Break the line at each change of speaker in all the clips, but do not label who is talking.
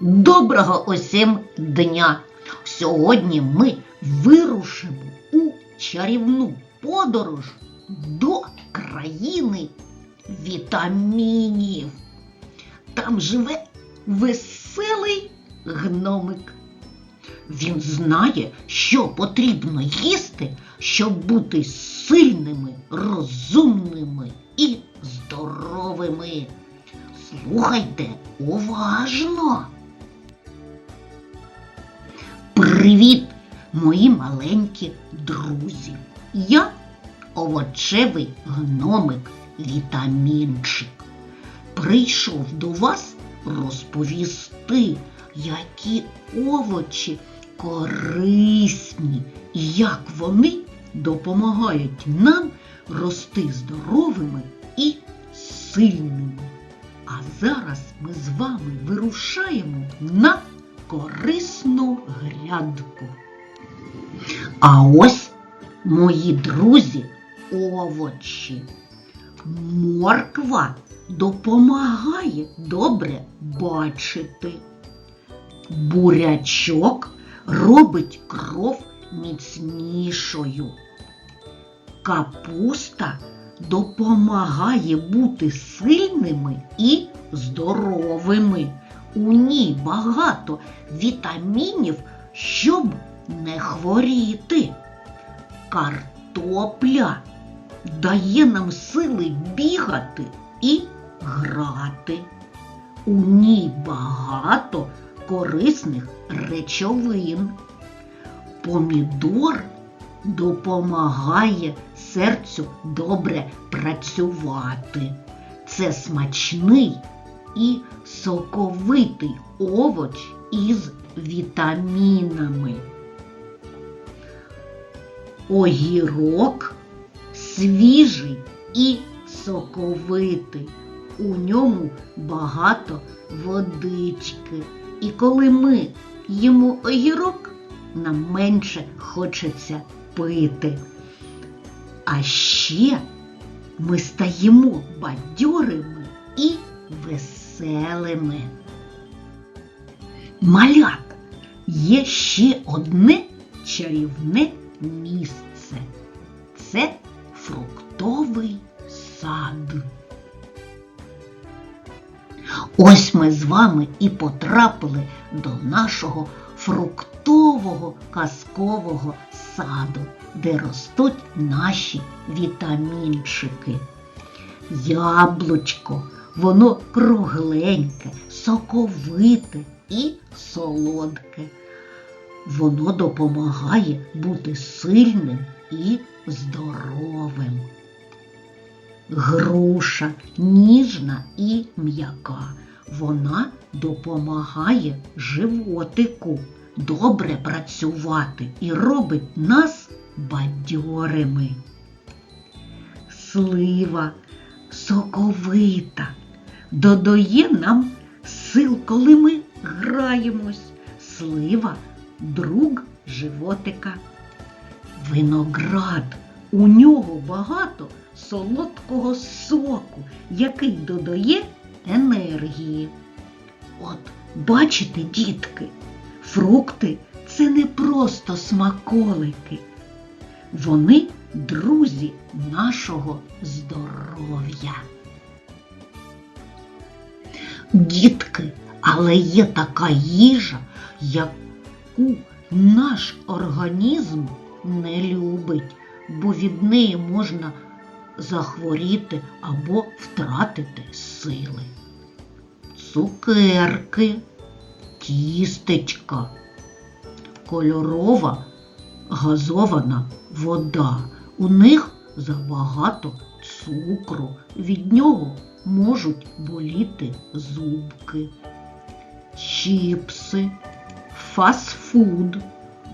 Доброго усім дня! Сьогодні ми вирушимо у чарівну подорож до країни вітамінів. Там живе веселий гномик. Він знає, що потрібно їсти, щоб бути сильними, розумними і здоровими. Слухайте уважно. Привіт, мої маленькі друзі. Я овочевий гномик вітамінчик. Прийшов до вас розповісти, які овочі корисні і як вони допомагають нам рости здоровими і сильними. А зараз ми з вами вирушаємо на корисну грядку. А ось мої друзі овочі. Морква допомагає добре бачити. Бурячок робить кров міцнішою. Капуста допомагає бути сильними і здоровими. У ній багато вітамінів, щоб не хворіти. Картопля дає нам сили бігати і грати. У ній багато корисних речовин. Помідор допомагає серцю добре працювати. Це смачний і соковитий овоч із вітамінами. Огірок свіжий і соковитий. У ньому багато водички. І коли ми їмо огірок, нам менше хочеться пити. А ще ми стаємо бадьорими і веселими. Малят, є ще одне чарівне місце. Це фруктовий сад. Ось ми з вами і потрапили до нашого фруктового казкового саду, де ростуть наші вітамінчики. Яблучко, воно кругленьке, соковите і солодке. Воно допомагає бути сильним і здоровим. Груша ніжна і м'яка. Вона допомагає животику добре працювати і робить нас бадьорими. Слива соковита, додає нам сил, коли ми граємось. Слива друг животика. Виноград. У нього багато солодкого соку, який додає енергії. От бачите, дітки, фрукти це не просто смаколики. Вони друзі нашого здоров'я. Дітки, але є така їжа, яку наш організм не любить, бо від неї можна захворіти або втратити сили. Цукерки, тістечка, кольорова газована вода. У них забагато цукру, від нього можуть боліти зубки. Чіпси, фастфуд.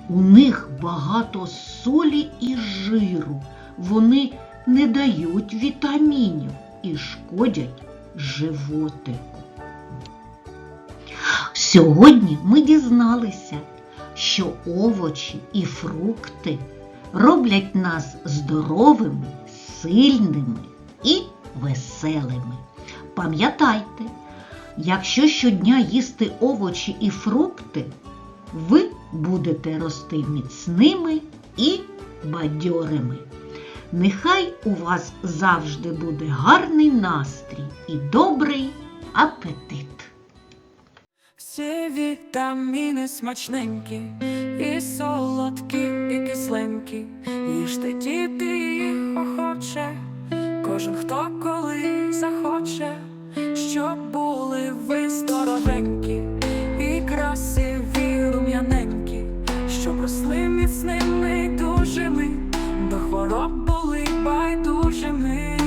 У них багато солі і жиру. Вони не дають вітамінів і шкодять животику. Сьогодні ми дізналися, що овочі і фрукти роблять нас здоровими, сильними і веселими. Пам'ятайте, Якщо щодня їсти овочі і фрукти, ви будете рости міцними і бадьорими. Нехай у вас завжди буде гарний настрій і добрий апетит.
Всі вітаміни смачненькі, і солодкі, і кисленькі, їжте діти кожен хто коли захоче, щоб були ви здоровенькі і красиві рум'яненькі, щоб росли міцними, дужими, до хвороб були байдужими.